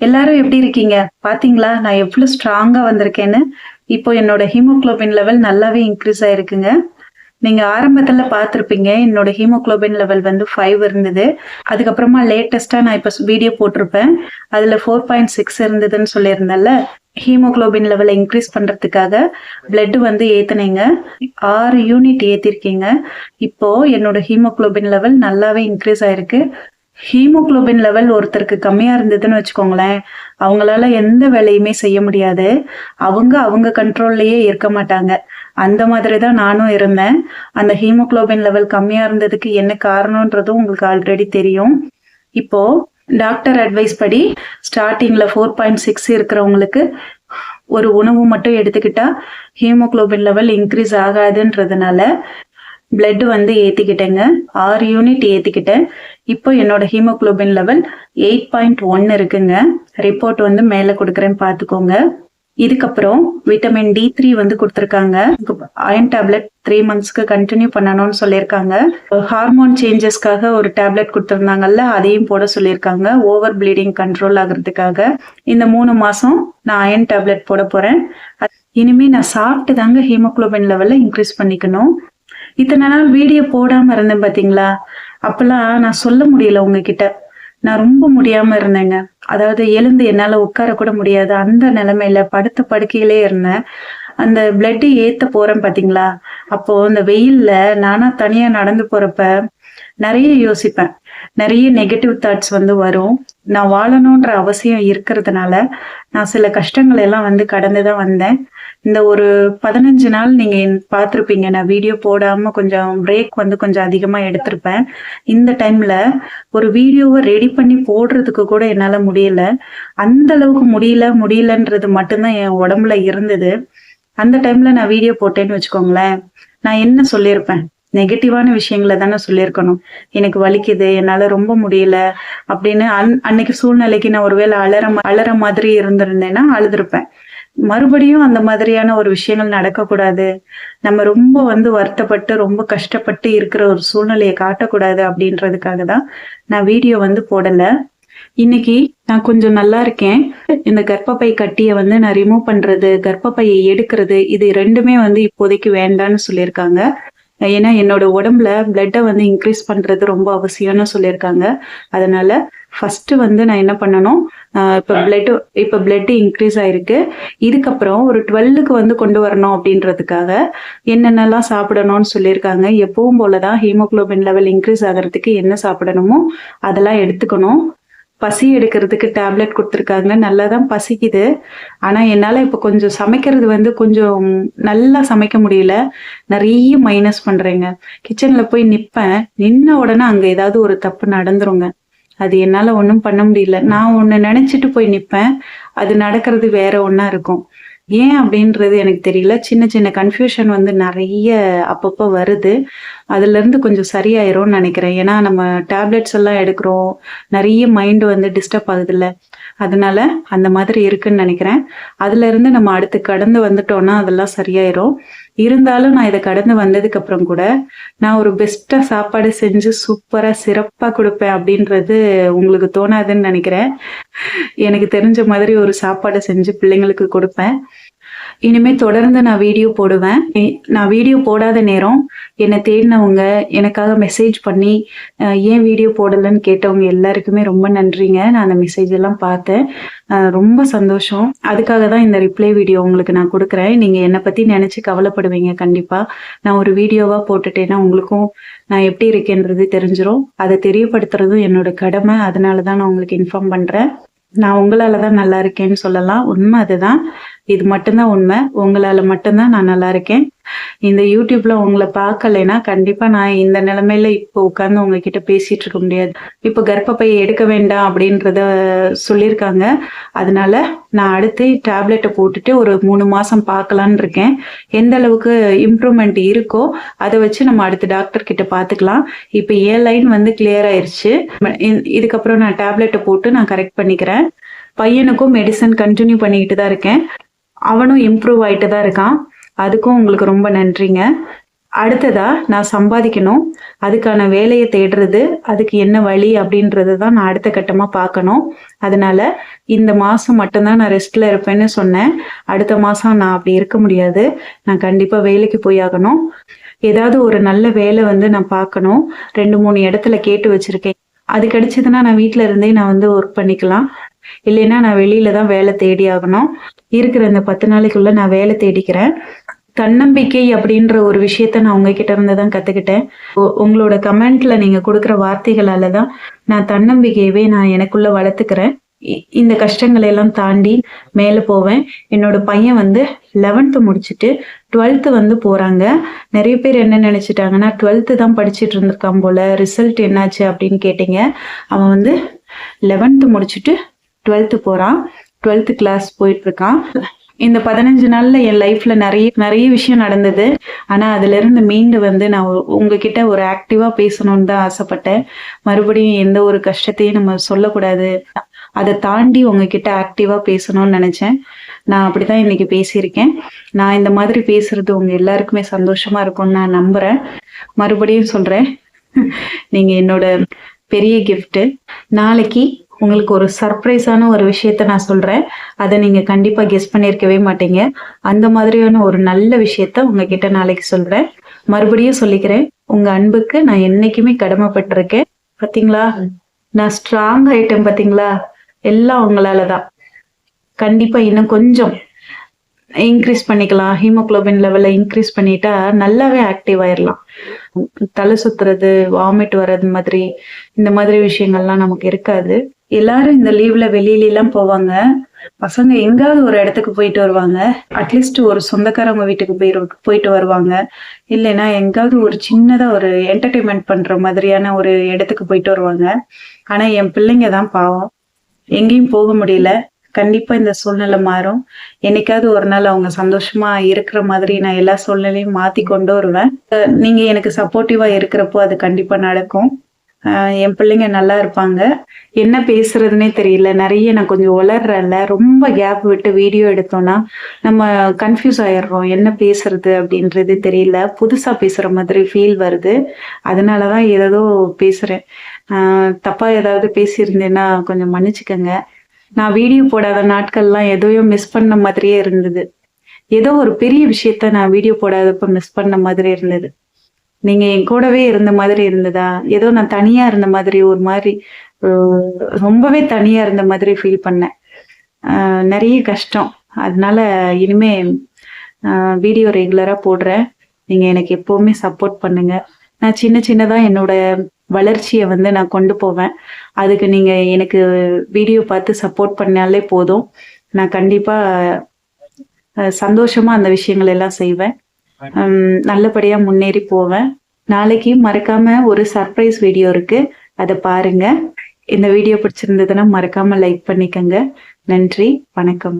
எல்லாரும் எப்படி இருக்கீங்க? பாத்தீங்களா? நான் எவ்வளவு ஸ்ட்ராங்கா வந்திருக்கேன்னு. இப்போ என்னோட ஹீமோகுளோபின் லெவல் நல்லாவே இன்க்ரீஸ் ஆயிருக்குங்க. நீங்க ஆரம்பத்துல பாத்திருப்பீங்க என்னோட ஹீமோகுளோபின் லெவல் வந்து ஃபைவ் இருந்தது. அதுக்கப்புறமா லேட்டஸ்டா நான் இப்போ வீடியோ போட்டிருப்பேன். அதுல ஃபோர் பாயிண்ட் சிக்ஸ் இருந்ததுன்னு சொல்லியிருந்தேன்ல. ஹீமோகுளோபின் லெவலை இன்க்ரீஸ் பண்றதுக்காக பிளட் வந்து ஏத்துனீங்க. ஆறு யூனிட் ஏத்திருக்கீங்க. இப்போ என்னோட ஹீமோகுளோபின் லெவல் நல்லாவே இன்க்ரீஸ் ஆயிருக்கு. ஹீமோகுளோபின் லெவல் ஒருத்தருக்கு கம்மியா இருந்ததுன்னு வச்சுக்கோங்களேன் அவங்களால எந்த வேலையுமே செய்ய முடியாது. அவங்க அவங்க கண்ட்ரோல்லையே இருக்க மாட்டாங்க. அந்த மாதிரி தான் நானும் இருந்தேன். அந்த ஹீமோகுளோபின் லெவல் கம்மியா இருந்ததுக்கு என்ன காரணம்ன்றதும் உங்களுக்கு ஆல்ரெடி தெரியும். இப்போ டாக்டர் அட்வைஸ் படி ஸ்டார்டிங்ல ஃபோர் பாயிண்ட் சிக்ஸ் இருக்கிறவங்களுக்கு ஒரு உணவு மட்டும் எடுத்துக்கிட்டா ஹீமோகுளோபின் லெவல் இன்க்ரீஸ் ஆகாதுன்றதுனால பிளட் வந்து ஏத்திக்கிட்டேங்க. ஆறு யூனிட் ஏத்திக்கிட்டேன். இப்போ என்னோட haemoglobin level eight point one இருக்குங்க. ரிப்போர்ட் வந்து மேலே கொடுக்குறேன் பார்த்துக்கோங்க இதுக்கப்புறம் விட்டமின் டி த்ரீ வந்து கொடுத்துருக்காங்க. அயன் டேப்லெட் த்ரீ மந்த்ஸ்க்கு கண்டினியூ பண்ணணும்னு சொல்லியிருக்காங்க. ஹார்மோன் சேஞ்சஸ்க்காக ஒரு டேப்லெட் கொடுத்துருந்தாங்கல்ல அதையும் போட சொல்லியிருக்காங்க. ஓவர் ப்ளீடிங் கண்ட்ரோல் ஆகுறதுக்காக. இந்த மூணு மாசம் நான் அயன் டேப்லெட் போட போறேன். இனிமே நான் சாப்பிட்டு தாங்க ஹீமோகுளோபின் லெவலில் இன்க்ரீஸ் பண்ணிக்கணும். இத்தனை நாள் வீடியோ போடாம இருந்தேன் பாத்தீங்களா? அப்பெல்லாம் நான் சொல்ல முடியல உங்ககிட்ட. நான் ரொம்ப முடியாம இருந்தேங்க. அதாவது எழுந்து என்னால உட்கார கூட முடியாது. அந்த நிலைமையில படுத்த படுக்கையிலே இருந்தேன். அந்த பிளட் ஏத்த போறேன் பாத்தீங்களா? அப்போ இந்த வெயில்ல நானா தனியா நடந்து போறப்ப நிறைய யோசிப்பேன். நிறைய நெகட்டிவ் தாட்ஸ் வந்து வரும். நான் வாழணுன்ற அவசியம் இருக்கிறதுனால நான் சில கஷ்டங்கள் எல்லாம் வந்து கடந்து தான் வந்தேன். இந்த ஒரு பதினஞ்சு நாள் நீங்க பார்த்துருப்பீங்க. நான் வீடியோ போடாம கொஞ்சம் பிரேக் வந்து கொஞ்சம் அதிகமா எடுத்திருப்பேன். இந்த டைம்ல ஒரு வீடியோவை ரெடி பண்ணி போடுறதுக்கு கூட என்னால முடியல. அந்த அளவுக்கு முடியல முடியலன்றது மட்டும்தான் என் உடம்புல இருந்தது. அந்த டைம்ல நான் வீடியோ போட்டேன்னு வச்சுக்கோங்களேன். நான் என்ன சொல்லியிருப்பேன்? நெகட்டிவான விஷயங்களை தானே சொல்லியிருக்கணும். எனக்கு வலிக்குது என்னால ரொம்ப முடியல அப்படின்னு அன் அன்னைக்கு சூழ்நிலைக்கு நான் ஒருவேளை அலற அலற மாதிரி இருந்திருந்தேன்னா அழுதுருப்பேன். மறுபடியும் அந்த மாதிரியான ஒரு விஷயங்கள் நடக்கக்கூடாது. நம்ம ரொம்ப வந்து வருத்தப்பட்டு ரொம்ப கஷ்டப்பட்டு இருக்கிற ஒரு சூழ்நிலையை காட்டக்கூடாது அப்படின்றதுக்காக தான் நான் வீடியோ வந்து போடலை. இன்னைக்கு நான் கொஞ்சம் நல்லா இருக்கேன். இந்த கர்ப்பப்பை கட்டியை வந்து நான் ரிமூவ் பண்றது கர்ப்பப்பையை எடுக்கிறது இது ரெண்டுமே வந்து இப்போதைக்கு வேண்டான்னு சொல்லியிருக்காங்க. ஏன்னா என்னோட உடம்புல பிளட்டை வந்து இன்க்ரீஸ் பண்றது ரொம்ப அவசியம்னு சொல்லியிருக்காங்க. அதனால ஃபர்ஸ்ட் வந்து நான் என்ன பண்ணணும்? இப்போ பிளட் இப்போ பிளட் இன்க்ரீஸ் ஆயிருக்கு. இதுக்கப்புறம் ஒரு டுவெல்லுக்கு வந்து கொண்டு வரணும் அப்படின்றதுக்காக என்னென்னலாம் சாப்பிடணும்னு சொல்லியிருக்காங்க. எப்பவும் போலதான் ஹீமோகுளோபின் லெவல் இன்க்ரீஸ் ஆகிறதுக்கு என்ன சாப்பிடணுமோ அதெல்லாம் எடுத்துக்கணும். பசி எடுக்கிறதுக்கு டேப்லெட் கொடுத்துருக்காங்க. நல்லா தான் பசிக்குது. ஆனால் என்னால் இப்போ கொஞ்சம் சமைக்கிறது வந்து கொஞ்சம் நல்லா சமைக்க முடியல. நிறைய மைனஸ் பண்ணுறேங்க கிச்சனில் போய் நிற்பேன் நின்ன உடனே அங்கே ஏதாவது ஒரு தப்பு நடந்துருங்க. அது என்னால் ஒன்றும் பண்ண முடியல. நான் ஒன்று நினச்சிட்டு போய் நிற்பேன் அது நடக்கிறது வேற ஒன்றா இருக்கும். ஏன் அப்படின்றது எனக்கு தெரியல. சின்ன சின்ன கன்ஃபியூஷன் வந்து நிறைய அப்பப்போ வருது. அதுலேருந்து கொஞ்சம் சரியாயிரும்னு நினைக்கிறேன். ஏன்னா நம்ம டேப்லெட்ஸ் எல்லாம் எடுக்கிறோம். நிறைய மைண்டு வந்து டிஸ்டர்ப் ஆகுதுல்ல. அதனால அந்த மாதிரி இருக்குன்னு நினைக்கிறேன். அதுலேருந்து நம்ம அடுத்து கடந்து வந்துட்டோம்னா அதெல்லாம் சரியாயிரும். இருந்தாலும் நான் இதை கடந்து வந்ததுக்கு அப்புறம் கூட நான் ஒரு பெஸ்ட்டாக சாப்பாடு செஞ்சு சூப்பராக சிறப்பாக கொடுப்பேன் அப்படின்றது உங்களுக்கு தோணாதுன்னு நினைக்கிறேன். எனக்கு தெரிஞ்ச மாதிரி ஒரு சாப்பாடு செஞ்சு பிள்ளைங்களுக்கு கொடுப்பேன். இனிமே தொடர்ந்து நான் வீடியோ போடுவேன். நான் வீடியோ போடாத நேரம் என்னை தேடினவங்க எனக்காக மெசேஜ் பண்ணி ஏன் வீடியோ போடலைன்னு கேட்டவங்க எல்லாருக்குமே ரொம்ப நன்றிங்க. நான் அந்த மெசேஜ் எல்லாம் பார்த்தேன். ரொம்ப சந்தோஷம். அதுக்காக தான் இந்த ரிப்ளை வீடியோ உங்களுக்கு நான் கொடுக்குறேன். நீங்கள் என்னை பற்றி நினச்சி கவலைப்படுவீங்க கண்டிப்பாக நான் ஒரு வீடியோவாக போட்டுட்டேன்னா உங்களுக்கும் நான் எப்படி இருக்கேன்றது தெரிஞ்சிடும் அதை தெரியப்படுத்துறதும் என்னோட கடமை. அதனால தான் நான் உங்களுக்கு இன்ஃபார்ம் பண்ணுறேன் நான் உங்களால தான் நல்லா இருக்கேன்னு சொல்லலாம். உண்மை அதுதான். இது மட்டும்தான் உண்மை. உங்களால் மட்டும்தான் நான் நல்லா இருக்கேன். இந்த யூடியூப்ல உங்களை பார்க்கலைன்னா கண்டிப்பா நான் இந்த நிலைமையில இப்போ உட்காந்து உங்ககிட்ட பேசிட்டு இருக்க முடியாது. இப்போ கர்ப்பப்பையை எடுக்க வேண்டாம் அப்படின்றத சொல்லியிருக்காங்க. அதனால நான் அடுத்து டேப்லெட்டை போட்டுட்டு ஒரு மூணு மாசம் பார்க்கலான்னு இருக்கேன். எந்த அளவுக்கு இம்ப்ரூவ்மெண்ட் இருக்கோ அதை வச்சு நம்ம அடுத்த டாக்டர் கிட்ட பார்த்துக்கலாம். இப்போ ஏ லைன் வந்து கிளியர் ஆயிருச்சு. இதுக்கப்புறம் நான் டேப்லெட்டை போட்டு நான் கரெக்ட் பண்ணிக்கிறேன். பையனுக்கும் மெடிசன் கண்டினியூ பண்ணிக்கிட்டு தான் இருக்கேன். அவனும் இம்ப்ரூவ் ஆகிட்டு தான் இருக்கான். அதுக்கும் உங்களுக்கு ரொம்ப நன்றிங்க. அடுத்ததா நான் சம்பாதிக்கணும். அதுக்கான வேலையை தேடுறது அதுக்கு என்ன வழி அப்படின்றது தான் நான் அடுத்த கட்டமாக பார்க்கணும். அதனால இந்த மாதம் மட்டும்தான் நான் ரெஸ்ட்ல இருப்பேன்னு சொன்னேன். அடுத்த மாதம் நான் அப்படி இருக்க முடியாது. நான் கண்டிப்பாக வேலைக்கு போய் ஆகணும். ஏதாவது ஒரு நல்ல வேலை வந்து நான் பார்க்கணும். ரெண்டு மூணு இடத்துல கேட்டு வச்சிருக்கேன். அது கிடைச்சதுன்னா நான் வீட்டில் இருந்தே நான் வந்து ஒர்க் பண்ணிக்கலாம். இல்லைன்னா நான் வெளியில தான் வேலை தேடி ஆகணும். இருக்கிற இந்த பத்து நாளைக்குள்ள நான் வேலை தேடிக்கிறேன். தன்னம்பிக்கை அப்படின்ற ஒரு விஷயத்த நான் உங்ககிட்ட இருந்து தான் கத்துக்கிட்டேன். உங்களோட கமெண்ட்ல நீங்க கொடுக்குற வார்த்தைகளால தான் நான் தன்னம்பிக்கையவே நான் எனக்குள்ள வளர்த்துக்கிறேன். இ- இந்த கஷ்டங்களை எல்லாம் தாண்டி மேலே போவேன். என்னோட பையன் வந்து லெவன்த்து முடிச்சுட்டு டுவெல்த்து வந்து போறாங்க. நிறைய பேர் என்ன நினைச்சிட்டாங்கன்னா டுவெல்த்து தான் படிச்சுட்டு இருந்திருக்கான் போல. ரிசல்ட் என்னாச்சு அப்படின்னு கேட்டீங்க. அவன் வந்து லெவன்த்து முடிச்சுட்டு டுவெல்த்து போகிறான் டுவெல்த்து கிளாஸ் போயிட்டுருக்கான். இந்த பதினஞ்சு நாளில் என் லைஃப்பில் நிறைய நிறைய விஷயம் நடந்தது. ஆனால் அதுலேருந்து மீண்டு வந்து நான் உங்ககிட்ட ஒரு ஆக்டிவாக பேசணும்னு தான் ஆசைப்பட்டேன். மறுபடியும் எந்த ஒரு கஷ்டத்தையும் நம்ம சொல்லக்கூடாது. அதை தாண்டி உங்ககிட்ட ஆக்டிவாக பேசணும்னு நினச்சேன். நான் அப்படி தான் இன்றைக்கி பேசியிருக்கேன். நான் இந்த மாதிரி பேசுகிறது உங்கள் எல்லாருக்குமே சந்தோஷமாக இருக்கும்னு நான் நம்புகிறேன் மறுபடியும் சொல்கிறேன் நீங்கள் என்னோட பெரிய கிஃப்ட்டு நாளைக்கு உங்களுக்கு ஒரு சர்ப்ரைஸான ஒரு விஷயத்த நான் சொல்கிறேன் அதை நீங்கள் கண்டிப்பாக கெஸ் பண்ணியிருக்கவே மாட்டீங்க. அந்த மாதிரியான ஒரு நல்ல விஷயத்த உங்ககிட்ட நாளைக்கு சொல்கிறேன் மறுபடியும் சொல்லிக்கிறேன். உங்கள் அன்புக்கு நான் என்றைக்குமே கடமைப்பட்டிருக்கேன். பார்த்தீங்களா நான் ஸ்ட்ராங் ஆயிட்டேன் பார்த்தீங்களா எல்லாம் உங்களால தான். கண்டிப்பாக இன்னும் கொஞ்சம் இன்க்ரீஸ் பண்ணிக்கலாம். ஹீமோக்ளோபின் லெவலை இன்க்ரீஸ் பண்ணிட்டா நல்லாவே ஆக்டிவ் ஆயிடலாம் தலை சுத்துறது வாமிட் வர்றது மாதிரி இந்த மாதிரி விஷயங்கள்லாம் நமக்கு இருக்காது. எல்லாரும் இந்த லீவ்ல வெளியில எல்லாம் போவாங்க. பசங்க எங்காவது ஒரு இடத்துக்கு போயிட்டு வருவாங்க. அட்லீஸ்ட் ஒரு சொந்தக்காரவங்க வீட்டுக்கு போய் போயிட்டு வருவாங்க. இல்லைன்னா எங்காவது ஒரு சின்னதா ஒரு என்டர்டைன்மெண்ட் பண்ற மாதிரியான ஒரு இடத்துக்கு போயிட்டு வருவாங்க. ஆனா என் பிள்ளைங்க தான் பாவம். எங்கேயும் போக முடியல. கண்டிப்பா இந்த சூழ்நிலை மாறும். என்னைக்காவது ஒரு நாள் அவங்க சந்தோஷமா இருக்கிற மாதிரி நான் எல்லா சூழ்நிலையும் மாத்தி கொண்டு வருவேன். நீங்க எனக்கு சப்போர்ட்டிவா இருக்கிறப்போ அது கண்டிப்பா நடக்கும். என் பிள்ளைங்க நல்லா இருப்பாங்க. என்ன பேசுறதுனே தெரியல. நிறைய நான் கொஞ்சம் உளர்றேன்ல ரொம்ப கேப் விட்டு வீடியோ எடுத்தோம்னா நம்ம கன்ஃபியூஸ் ஆயிடுறோம். என்ன பேசுறது அப்படின்றது தெரியல. புதுசா பேசுற மாதிரி ஃபீல் வருது. அதனாலதான் ஏதோ பேசுறேன். தப்பா ஏதாவது பேசியிருந்தேன்னா கொஞ்சம் மன்னிச்சுக்கோங்க. நான் வீடியோ போடாத நாட்கள்லாம் எதையும் மிஸ் பண்ண மாதிரியே இருந்தது. ஏதோ ஒரு பெரிய விஷயத்த நான் வீடியோ போடாதப்ப மிஸ் பண்ண மாதிரி இருந்தது. நீங்க என் கூடவே இருந்த மாதிரி இருந்ததா? ஏதோ நான் தனியா இருந்த மாதிரி ஒரு மாதிரி ரொம்பவே தனியா இருந்த மாதிரி ஃபீல் பண்ணேன். நிறைய கஷ்டம். அதனால இனிமே வீடியோ ரெகுலரா போடுறேன். நீங்க எனக்கு எப்பவுமே சப்போர்ட் பண்ணுங்க. நான் சின்ன சின்னதா என்னோட வளர்ச்சியை வந்து நான் கொண்டு போவேன். அதுக்கு நீங்க எனக்கு வீடியோ பார்த்து சப்போர்ட் பண்ணாலே போதும். நான் கண்டிப்பா சந்தோஷமா அந்த விஷயங்கள் எல்லாம் செய்வேன். ஹம், நல்லபடியா முன்னேறி போவேன். நாளைக்கு மறக்காம ஒரு சர்ப்ரைஸ் வீடியோ இருக்கு. அதை பாருங்க. இந்த வீடியோ பிடிச்சிருந்ததுன்னா மறக்காம லைக் பண்ணிக்கங்க. நன்றி வணக்கம்.